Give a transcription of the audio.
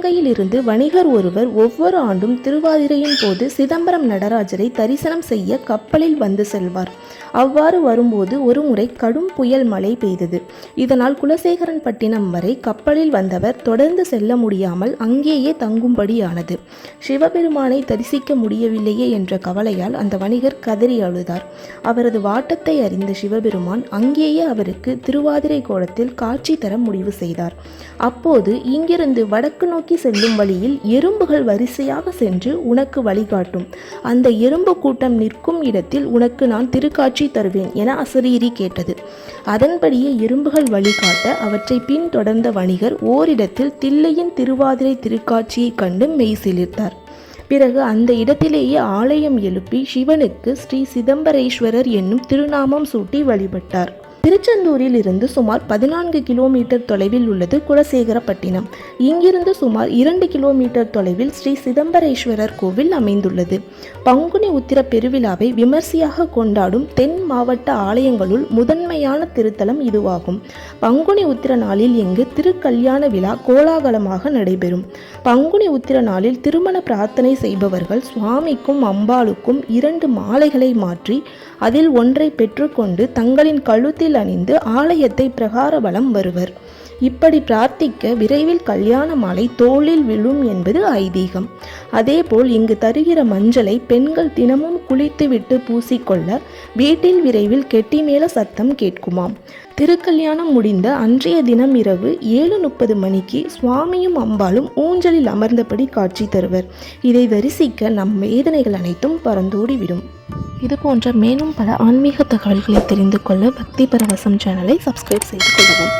இலங்கையிலிருந்து வணிகர் ஒருவர் ஒவ்வொரு ஆண்டும் திருவாதிரையின் போது சிதம்பரம் நடராஜரை தரிசனம் செய்ய கப்பலில் வந்து செல்வார். அவ்வாறு வரும்போது ஒருமுறை கடும் புயல் மழை பெய்தது. இதனால் குலசேகரன் பட்டினம் வரை கப்பலில் வந்தவர் தொடர்ந்து செல்ல முடியாமல் அங்கேயே தங்கும்படியானது. சிவபெருமானை தரிசிக்க முடியவில்லையே என்ற கவலையால் அந்த வணிகர் கதறி அழுதார். அவரது வாட்டத்தை அறிந்த சிவபெருமான் அங்கேயே அவருக்கு திருவாதிரை கோலத்தில் காட்சி தர முடிவு செய்தார். அப்போது இங்கிருந்து வடக்கு நோக்கி செல்லும் வழியில் எறும்புகள் வரிசையாக சென்று உனக்கு வழிகாட்டும். அந்த எறும்பு கூட்டம் நிற்கும் இடத்தில் உனக்கு நான் திருக்காட்சி தருவேன் என அசரீரி கேட்டது. அதன்படியே எறும்புகள் வழிகாட்ட அவற்றை பின்தொடர்ந்த வணிகர் ஓரிடத்தில் தில்லையின் திருவாதிரை திருக்காட்சியைக் கண்டு மெய் சிலிர்த்தார். பிறகு அந்த இடத்திலேயே ஆலயம் எழுப்பி சிவனுக்கு ஸ்ரீ சிதம்பரேஸ்வரர் என்னும் திருநாமம் சூட்டி வழிபட்டார். திருச்செந்தூரில் இருந்து சுமார் பதினான்கு கிலோமீட்டர் தொலைவில் உள்ளது குலசேகரப்பட்டினம். இங்கிருந்து சுமார் இரண்டு கிலோமீட்டர் தொலைவில் ஸ்ரீ சிதம்பரேஸ்வரர் கோவில் அமைந்துள்ளது. பங்குனி உத்திர பெருவிழாவை விமர்சையாக கொண்டாடும் தென் மாவட்ட ஆலயங்களுள் முதன்மையான திருத்தலம் இதுவாகும். பங்குனி உத்திர நாளில் இங்கு திருக்கல்யாண விழா கோலாகலமாக நடைபெறும். பங்குனி உத்திர நாளில் திருமண பிரார்த்தனை செய்பவர்கள் சுவாமிக்கும் அம்பாளுக்கும் இரண்டு மாலைகளை மாற்றி அதில் ஒன்றை பெற்றுக்கொண்டு தங்களின் கழுத்தில் அணிந்து ஆலயத்தை பிரகார வலம் வருவர். இப்படி பிரார்த்திக்க விரைவில் கல்யாண மாலை தோளில் விழும் என்பது ஐதீகம். அதேபோல் இங்கு தருகிற மஞ்சளை பெண்கள் தினமும் குளித்துவிட்டு பூசிக்கொள்ள வீட்டில் விரைவில் கெட்டிமேள சத்தம் கேட்குமாம். திருக்கல்யாணம் முடிந்த அன்றைய தினம் இரவு ஏழு முப்பது மணிக்கு சுவாமியும் அம்பாலும் ஊஞ்சலில் அமர்ந்தபடி காட்சி தருவர். இதை தரிசிக்க நம் வேதனைகள் அனைத்தும் பறந்தோடிவிடும். இது போன்ற மேலும் பல ஆன்மீக தகவல்களை தெரிந்து கொள்ள பக்தி பரவசம் சேனலை சப்ஸ்கிரைப் செய்து கொள்ளவும்.